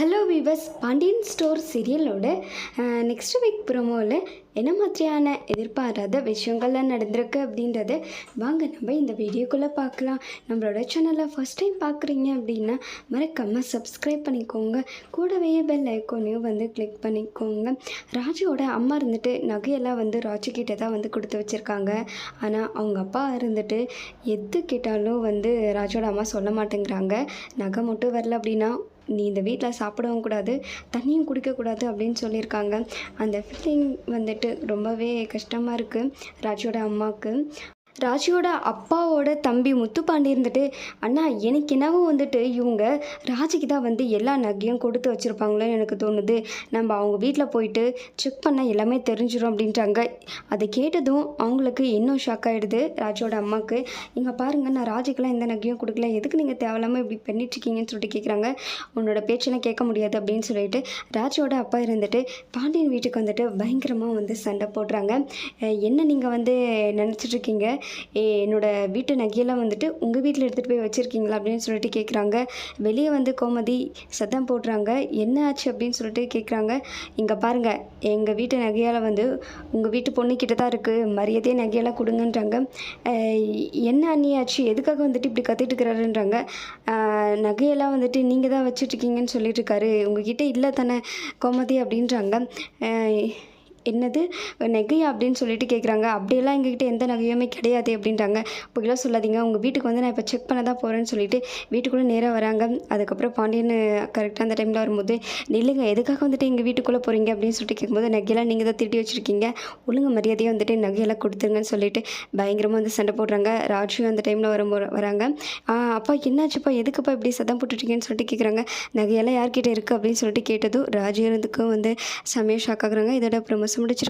Hello viewers Pandian store சீரியலோட next week ப்ரோமோவில் என்ன மாதிரியான எதிர்பாராத விஷயங்கள்லாம் நடந்திருக்கு அப்படின்றத வாங்க நம்ம இந்த வீடியோக்குள்ளே பார்க்கலாம். நம்மளோட சேனலை ஃபஸ்ட் டைம் பார்க்குறீங்க அப்படின்னா மறக்காமல் சப்ஸ்கிரைப் பண்ணிக்கோங்க. கூடவே பெல் ஐக்கோனையும் வந்து கிளிக் பண்ணிக்கோங்க. ராஜுவோட அம்மா இருந்துட்டு நகையெல்லாம் வந்து ராஜு கிட்டே தான் வந்து கொடுத்து வச்சுருக்காங்க. ஆனால் அவங்க அப்பா இருந்துட்டு எது கேட்டாலும் வந்து ராஜோட அம்மா சொல்ல மாட்டேங்கிறாங்க. நகை மட்டும் வரல அப்படின்னா நீ இந்த வீட்டில் சாப்பிடவும் கூடாது தண்ணியும் குடிக்கக்கூடாது அப்படின்னு சொல்லியிருக்காங்க. அந்த ஃபீலிங் வந்துட்டு ரொம்பவே கஷ்டமாக இருக்குது ராஜோட அம்மாவுக்கு ராஜியோட அப்பாவோட தம்பி முத்துப்பாண்டி இருந்துட்டு அண்ணா எனக்கு என்னவோ வந்துட்டு இவங்க ராஜிக்கு தான் வந்து எல்லா நகையும் கொடுத்து வச்சுருப்பாங்களோன்னு எனக்கு தோணுது. நம்ம அவங்க வீட்டில் போயிட்டு செக் பண்ண எல்லாமே தெரிஞ்சிடும் அப்படின்ட்டாங்க அதை கேட்டதும் அவங்களுக்கு இன்னும் ஷாக் ஆகிடுது ராஜோட அம்மாவுக்கு இங்கே பாருங்கள் நான் ராஜிக்கெல்லாம் எந்த நகையும் கொடுக்கல. எதுக்கு நீங்கள் தேவையில்லாமல் இப்படி பண்ணிட்டுருக்கீங்கன்னு சொல்லிட்டு கேட்குறாங்க உன்னோட பேச்செல்லாம் கேட்க முடியாது அப்படின்னு சொல்லிட்டு ராஜோட அப்பா இருந்துட்டு பாண்டியன் வீட்டுக்கு வந்துட்டு பயங்கரமாக வந்து சண்டை போடுறாங்க. என்ன நீங்கள் வந்து நினச்சிட்ருக்கீங்க என்னோடய வீட்டு நகையெல்லாம் வந்துட்டு உங்கள் வீட்டில் எடுத்துகிட்டு போய் வச்சுருக்கீங்களா அப்படின்னு சொல்லிட்டு கேட்குறாங்க வெளியே வந்து கோமதி சத்தம் போடுறாங்க. என்ன ஆச்சு அப்படின்னு சொல்லிட்டு கேட்குறாங்க இங்கே பாருங்கள் எங்கள் வீட்டு நகையால் வந்து உங்கள் வீட்டு பொண்ணுக்கிட்ட தான் இருக்குது மரியாதையே நகையெல்லாம் கொடுங்கன்றாங்க. என்ன அண்ணி ஆச்சு? எதுக்காக வந்துட்டு இப்படி கத்திட்டு இருக்கிறாருன்றாங்க. நகையெல்லாம் வந்துட்டு நீங்கள் தான் வச்சுட்ருக்கீங்கன்னு சொல்லிட்டு இருக்காரு. உங்ககிட்ட இல்லை தானே கோமதி அப்படின்றாங்க. என்னது நகையா அப்படின்னு சொல்லிட்டு கேட்குறாங்க அப்படியெல்லாம் எங்ககிட்ட எந்த நகையுமே கிடையாது அப்படின்றாங்க. அப்படிலாம் சொல்லாதீங்க. உங்கள் வீட்டுக்கு வந்து நான் இப்போ செக் பண்ண தான் போகிறேன்னு சொல்லிட்டு வீட்டுக்குள்ளே நேராக வராங்க. அதுக்கப்புறம் பாண்டியன் கரெக்டாக அந்த டைமில் வரும்போது நில்லுங்க எதுக்காக வந்துட்டு எங்கள் வீட்டுக்குள்ளே போகிறீங்க அப்படின்னு சொல்லிட்டு கேட்கும்போது நகையெல்லாம் நீங்கள் தான் திருட்டி வச்சுருக்கீங்க. ஒழுங்கு மரியாதையாக வந்துட்டு நகையெல்லாம் கொடுத்துருங்கன்னு சொல்லிட்டு பயங்கரமாக வந்து சண்டை போடுறாங்க. ராஜு அந்த டைமில் வரும் வராங்க. அப்பா என்னாச்சுப்பா? எதுக்குப்பா இப்படி சதம் போட்டுட்டீங்கன்னு சொல்லிட்டு கேட்குறாங்க நகையெல்லாம் யார்கிட்ட இருக்குது அப்படின்னு சொல்லிட்டு கேட்டதும் ராஜு இருந்துக்கும் வந்து செம்மையாக ஷாக் ஆகுறாங்க. இதோட ப்ரொமோஷன்